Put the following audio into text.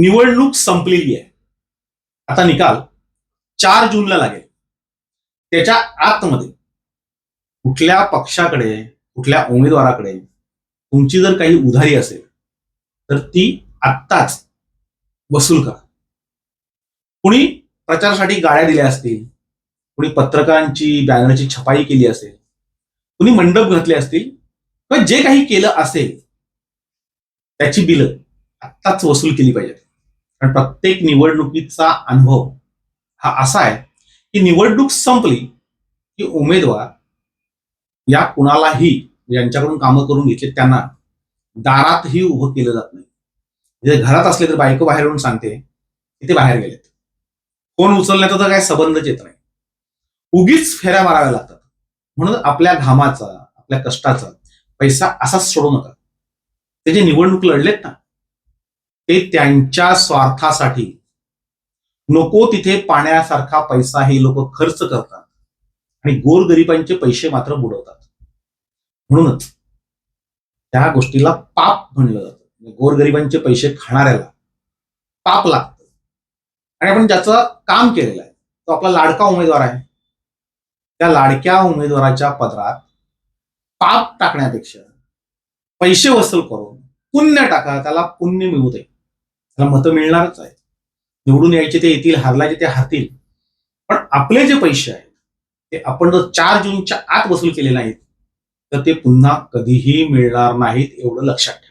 निवडणूक संपलेली आहे. आता निकाल चार जूनला लागेल. त्याच्या आतमध्ये कुठल्या पक्षाकडे कुठल्या उमेदवाराकडे तुमची जर काही उधारी असेल तर ती आत्ताच वसूल करा. कुणी प्रचारासाठी गाड्या दिल्या असतील कुणी पत्रकारांची बॅनरची छपाई केली असेल कुणी मंडप घातले असतील किंवा जे काही केलं असेल त्याची बिलं आत्ताच वसूल केली पाहिजेत. कारण प्रत्येक निवडणुकीचा अनुभव हा असा आहे की निवडणूक संपली की उमेदवार या कुणालाही ज्यांच्याकडून कामं करून घेतले त्यांना दारातही उभं केलं जात नाही. जे घरात असले तर बायको बाहेरून सांगते की ते बाहेर गेलेत. फोन उचलण्याचा तर काही संबंधच येत नाही. उगीच फेऱ्या माराव्या लागतात. म्हणून आपल्या घामाचा आपल्या कष्टाचा पैसा असाच सोडू नका. ते जे निवडणूक लढलेत ना ते त्यांच्या स्वार्थासाठी. नको तिथे पाण्यासारखा पैसा हे लोक खर्च करतात. आणि गोरगरिबांचे पैसे मात्र बुडवतात. म्हणूनच त्या गोष्टीला पाप म्हणलं जातं. म्हणजे गोरगरिबांचे पैसे खाणाऱ्याला पाप लागतं. आणि आपण ज्याचं काम केलेलं आहे तो आपला लाडका उमेदवार आहे. त्या लाडक्या उमेदवाराच्या पदरात पाप टाकण्यापेक्षा पैसे वसूल करून पुण्य टाका त्याला पुण्य मिळू दे. त्याला मतं मिळणारच आहे निवडून यायचे ते येतील हारलायचे ते हारतील. पण आपले जे पैसे आहेत ते आपण जर चार जूनच्या आत वसूल केले नाहीत तर ते पुन्हा कधीही मिळणार नाहीत एवढं लक्षात ठेवा.